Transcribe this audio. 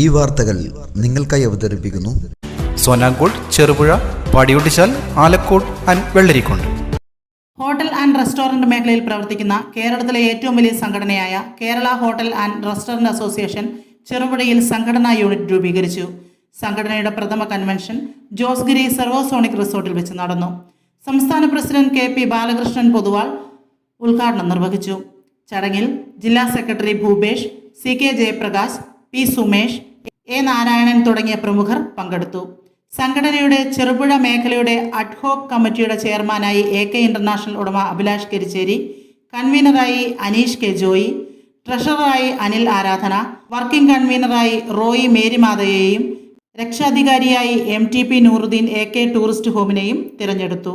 ഈ വാർത്തകൾ നിങ്ങൾക്കായി അവതരിപ്പിക്കുന്നു. Sonankode Cherupuzha Padiyottuchal Alakode and Vellarikundu. Hotel and restaurant മേഖലയിൽ പ്രവർത്തിക്കുന്ന കേരളത്തിലെ ഏറ്റവും വലിയ സംഘടനയായ Kerala hotel and restaurant association ചെറുപുഴയിൽ സംഘടനാ യൂണിറ്റ് രൂപീകരിച്ചു. സംഘടനയുടെ പ്രഥമ കൺവെൻഷൻ ജോസ്ഗിരി സർവോസോണിക് റിസോർട്ടിൽ വെച്ച് നടന്നു. സംസ്ഥാന president K P Balakrishnan Pothuval ഉദ്ഘാടനം നിർവഹിച്ചു. ചടങ്ങിൽ ജില്ലാ secretary Bhupesh C K Jayaprakash P Sumesh A Narayanan തുടങ്ങിയ പ്രമുഖർ പങ്കെടുത്തു. സംഘടനയുടെ ചെറുപുഴ മേഖലയുടെ അഡ്ഹോക് കമ്മിറ്റിയുടെ ചെയർമാനായി എ കെ ഇന്റർനാഷണൽ ഉടമ അഭിലാഷ് കരിച്ചേരി കൺവീനറായി അനീഷ് കെ ജോയി ട്രഷററായി അനിൽ ആരാധന വർക്കിംഗ് കൺവീനറായി റോയി മേരിമാതയെയും രക്ഷാധികാരിയായി M T P Nooruddeen A K tourist ഹോമിനെയും തിരഞ്ഞെടുത്തു.